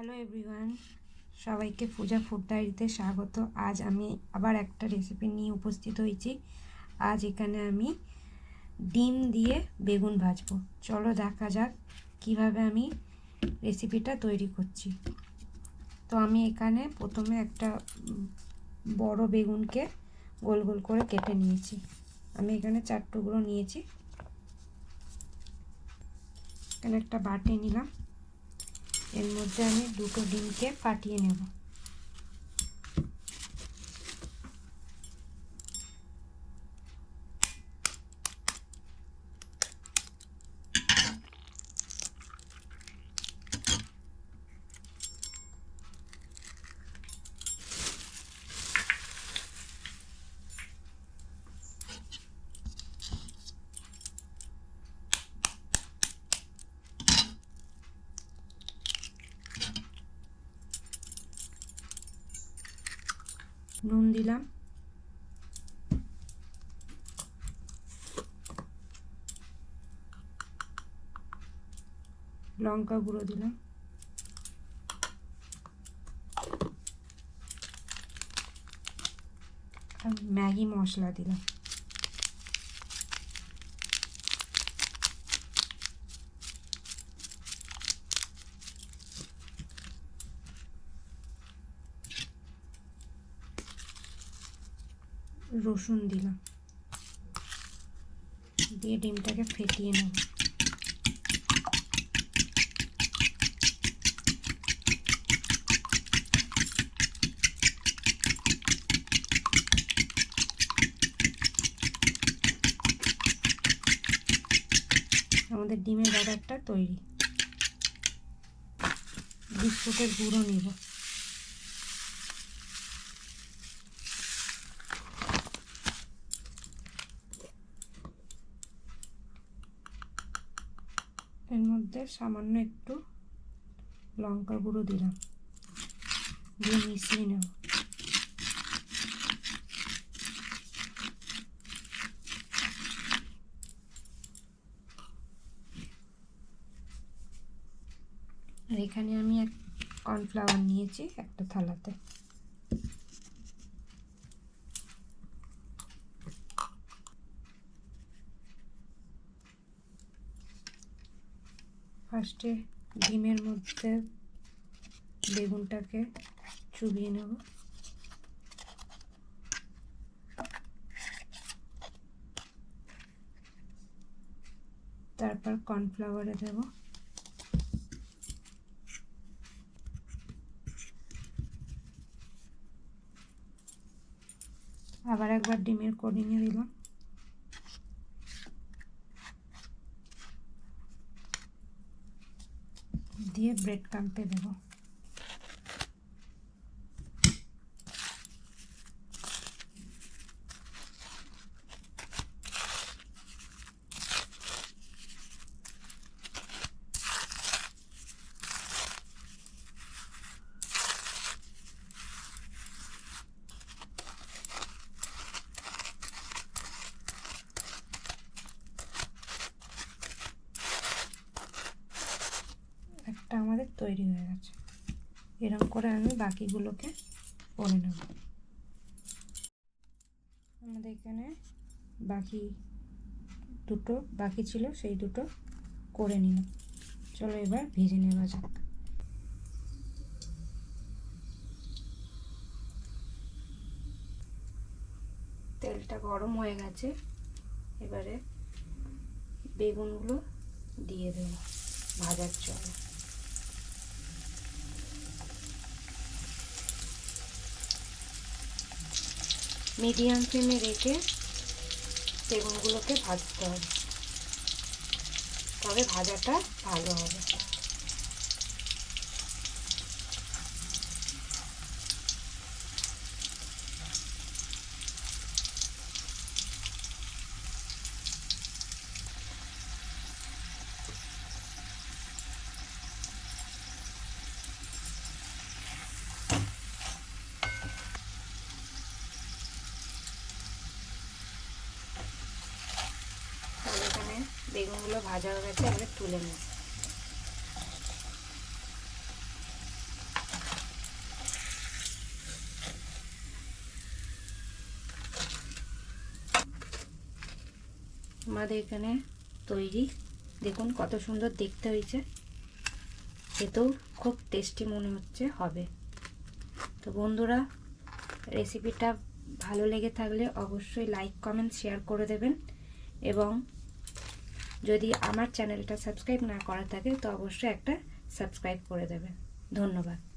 Hello everyone সবাইকে পূজা food ডায়েরিতে স্বাগত। আজ আমি আবার একটা রেসিপি নিয়ে উপস্থিত হয়েছি। আজ এখানে আমি ডিম দিয়ে বেগুন ভাজবো। চলো দেখা যাক কীভাবে আমি রেসিপিটা তৈরি করছি। তো আমি এখানে প্রথমে একটা বড় বেগুনকে গোল গোল করে কেটে নিয়েছি। আমি এখানে চার টুকরো নিয়েছি। এখানে একটা বাটি নিলাম। এর মধ্যে আমি দুটো ডিমকে ফাটিয়ে নেব। নুন দিলাম। লঙ্কা গুঁড়ো দিলাম। আর ম্যাগি মশলা দিলাম। রসুন দিলাম। দিয়ে ডিমটাকে ফেটিয়ে নেব। আমাদের ডিমের ব্যাটারটা তৈরি। বিস্কুটের গুঁড়ো নেব। এর মধ্যে সামান্য একটু লঙ্কা গুঁড়ো দিলাম। দিয়ে মিশিয়ে নেব। আর এখানে আমি এক কর্নফ্লাওয়ার নিয়েছি একটা থালাতে। ফার্স্টে ডিমের মধ্যে বেগুনটাকে চুবিয়ে নেব। তারপর কর্নফ্লাওয়ারে দেব। আবার একবার ডিমের কোডিংয়ে দিলাম। দিয়ে ব্রেড ক্রাম্পে দেব। একটা আমাদের তৈরি হয়ে গেছে। এরকম করে আমি বাকিগুলোকে করে নেব। আমাদের এখানে বাকি দুটো, বাকি ছিল সেই দুটো করে নিলাম চলো এবার ভেজে নেওয়া যাক। তেলটা গরম হয়ে গেছে। এবারে বেগুনগুলো দিয়ে দেবো ভাজার জন্য। মিডিয়াম ফ্লেমে রেখে বেগুনগুলোকে ভাজতে হবে। তবে ভাজাটা ভালো হবে। বেগুনগুলো ভাজা হয়ে গেছে, এবারে তুলে নিই। আমাদের এখানে তৈরি, দেখুন কত সুন্দর দেখতে হয়েছে। খেতেও খুব টেস্টি মনে হচ্ছে, হবে। তো বন্ধুরা রেসিপিটা ভালো লেগে থাকলে অবশ্যই লাইক কমেন্ট শেয়ার করে দেবেন এবং যদি আমার চ্যানেলটা সাবস্ক্রাইব না করা থাকে তো অবশ্যই একটা সাবস্ক্রাইব করে দেবেন। ধন্যবাদ।